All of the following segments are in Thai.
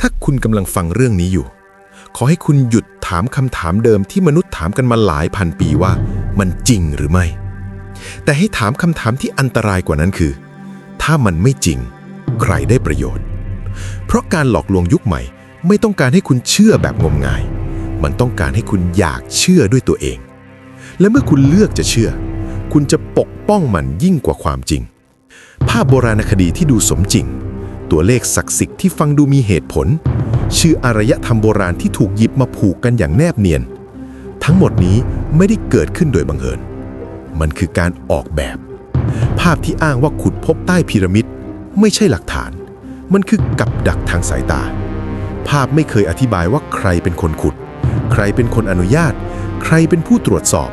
ถ้าคุณกำลังฟังเรื่องนี้อยู่ ขอให้คุณหยุดถามคำถามเดิมที่มนุษย์ถามกันมาหลายพันปีว่า มันจริงหรือไม่ แต่ให้ถามคำถามที่อันตรายกว่านั้นคือ ถ้ามันไม่จริง ใครได้ประโยชน์ เพราะการหลอกลวงยุคใหม่ ไม่ต้องการให้คุณเชื่อแบบงมงาย มันต้องการให้คุณอยากเชื่อด้วยตัวเอง และเมื่อคุณเลือกจะเชื่อ คุณจะปกป้องมันยิ่งกว่าความจริง ภาพโบราณคดีที่ดูสมจริง ตัวเลขศักดิ์สิทธิ์ที่ฟังดูมีเหตุผล ชื่ออารยธรรมโบราณที่ถูกหยิบมาผูกกันอย่างแนบเนียน ทั้งหมดนี้ไม่ได้เกิดขึ้นโดยบังเอิญ มันคือการออกแบบ ภาพที่อ้างว่าขุดพบใต้พีระมิด ไม่ใช่หลักฐาน มันคือกับดักทางสายตา ภาพไม่เคยอธิบายว่าใครเป็นคนขุด ใครเป็นคนอนุญาต ใครเป็นผู้ตรวจสอบ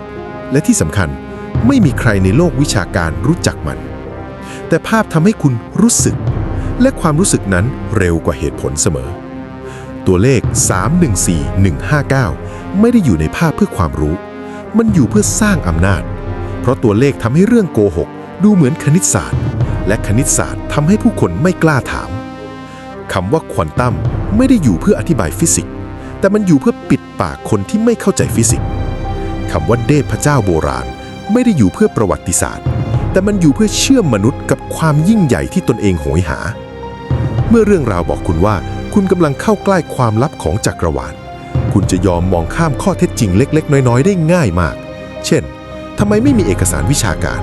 และที่สำคัญไม่มีใครในโลกวิชาการรู้จักมัน แต่ภาพทำให้คุณรู้สึก และความรู้สึกนั้นเร็วกว่าเหตุผลเสมอ ตัวเลข 314159 ไม่ได้อยู่ในภาพเพื่อความรู้ มันอยู่เพื่อสร้างอำนาจ เพราะตัวเลขทำให้เรื่องโกหก ดูเหมือนคณิตศาสตร์ และคณิตศาสตร์ทำให้ผู้คนไม่กล้าถามคำว่าควอนตัมไม่ได้อยู่เพื่ออธิบายฟิสิกส์ แต่มันอยู่เพื่อปิดปากคนที่ไม่เข้าใจฟิสิกส์คำว่าเทพเจ้าโบราณ ไม่ได้อยู่เพื่อประวัติศาสตร์ แต่มันอยู่เพื่อเชื่อมมนุษย์กับความยิ่งใหญ่ที่ตนเองโหยหา เมื่อเรื่องราวบอกคุณว่าคุณกำลังเข้าใกล้ความลับของจักรวาล คุณจะยอมมองข้ามข้อเท็จจริงเล็ก ๆ น้อย ๆ ได้ง่ายมาก เช่นทำไมไม่มีเอกสารวิชาการ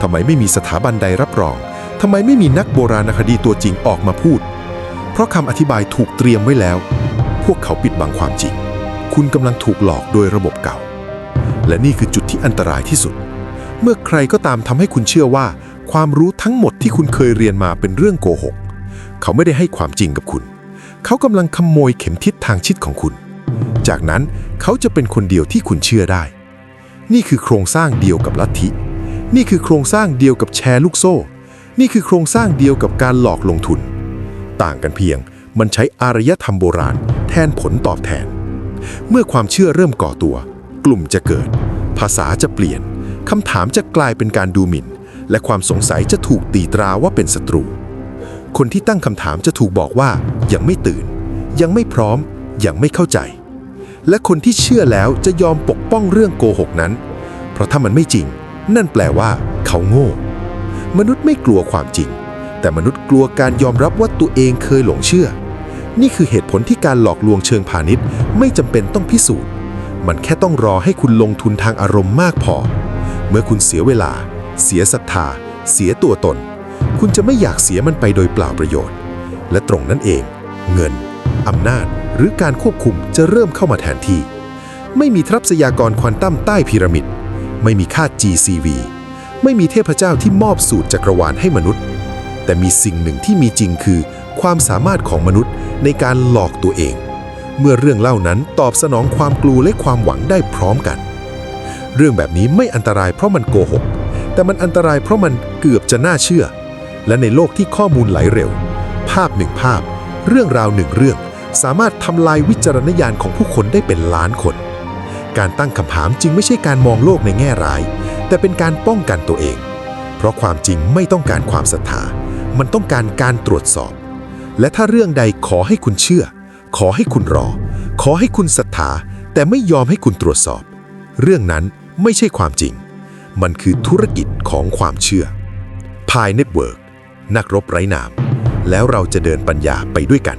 ทำไมไม่มีสถาบันใดรับรองทำไมไม่มีนักโบราณคดีตัวจริงออกมาพูด เพราะคำอธิบายถูกเตรียมไว้แล้ว พวกเขาปิดบังความจริง คุณกำลังถูกหลอกโดยระบบเก่า และนี่คือจุดที่อันตรายที่สุด เมื่อใครก็ตามทำให้คุณเชื่อว่า ความรู้ทั้งหมดที่คุณเคยเรียนมาเป็นเรื่องโกหก เขาไม่ได้ให้ความจริงกับคุณ เขากำลังขโมยเข็มทิศทางชิดของคุณ จากนั้นเขาจะเป็นคนเดียวที่คุณเชื่อได้ นี่คือโครงสร้างเดียวกับลัทธิ นี่คือโครงสร้างเดียวกับแชร์ลูกโซ่ นี่คือโครงสร้างเดียวกับการหลอกลงทุน ต่างกันเพียงมันใช้อารยธรรมโบราณ แทนผลตอบแทน เมื่อความเชื่อเริ่มก่อตัว กลุ่มจะเกิด ภาษาจะเปลี่ยนคำถามจะกลายเป็นการดูหมิ่น และความสงสัยจะถูกตีตราว่าเป็นศัตรู คนที่ตั้งคำถามจะถูกบอกว่ายังไม่ตื่น ยังไม่พร้อม ยังไม่เข้าใจ และคนที่เชื่อแล้วจะยอมปกป้องเรื่องโกหกนั้น เพราะถ้ามันไม่จริง นั่นแปลว่าเขาโง่ มนุษย์ไม่กลัวความจริง แต่มนุษย์กลัวการยอมรับว่าตัวเองเคยหลงเชื่อ นี่คือเหตุผลที่การหลอกลวงเชิงพาณิชย์ ไม่จำเป็นต้องพิสูจน์ มันแค่ต้องรอให้คุณลงทุนทางอารมณ์มากพอ เมื่อคุณเสียเวลา เสียศรัทธา เสียตัวตน คุณจะไม่อยากเสียมันไปโดยเปล่าประโยชน์ และตรงนั้นเอง เงินอำนาจหรือการควบคุมจะเริ่มเข้ามาแทนที่ ไม่มีทรัพยากรควอนตัมใต้พีระมิด ไม่มีค่า GCV ไม่มีเทพเจ้าที่มอบสูตรจักรวาลให้มนุษย์ แต่มีสิ่งหนึ่งที่มีจริงคือ ความสามารถของมนุษย์ในการหลอกตัวเอง เมื่อเรื่องเล่านั้นตอบสนองความกลัวและความหวังได้พร้อมกัน เรื่องแบบนี้ไม่อันตรายเพราะมันโกหก แต่มันอันตรายเพราะมันเกือบจะน่าเชื่อ และในโลกที่ข้อมูลไหลเร็ว ภาพหนึ่งภาพ เรื่องราวหนึ่งเรื่อง สามารถทำลายวิจารณญาณของผู้คนได้เป็นล้านคน การตั้งคำถามจึงไม่ใช่การมองโลกในแง่ร้าย แต่เป็นการป้องกันตัวเอง เพราะความจริงไม่ต้องการความศรัทธา มันต้องการการตรวจสอบ และถ้าเรื่องใดขอให้คุณเชื่อ ขอให้คุณรอ ขอให้คุณศรัทธา แต่ไม่ยอมให้คุณตรวจสอบ เรื่องนั้นไม่ใช่ความจริง มันคือธุรกิจของความเชื่อพายเน็ตเวิร์ก นักรบไร้นาม แล้วเราจะเดินปัญญาไปด้วยกัน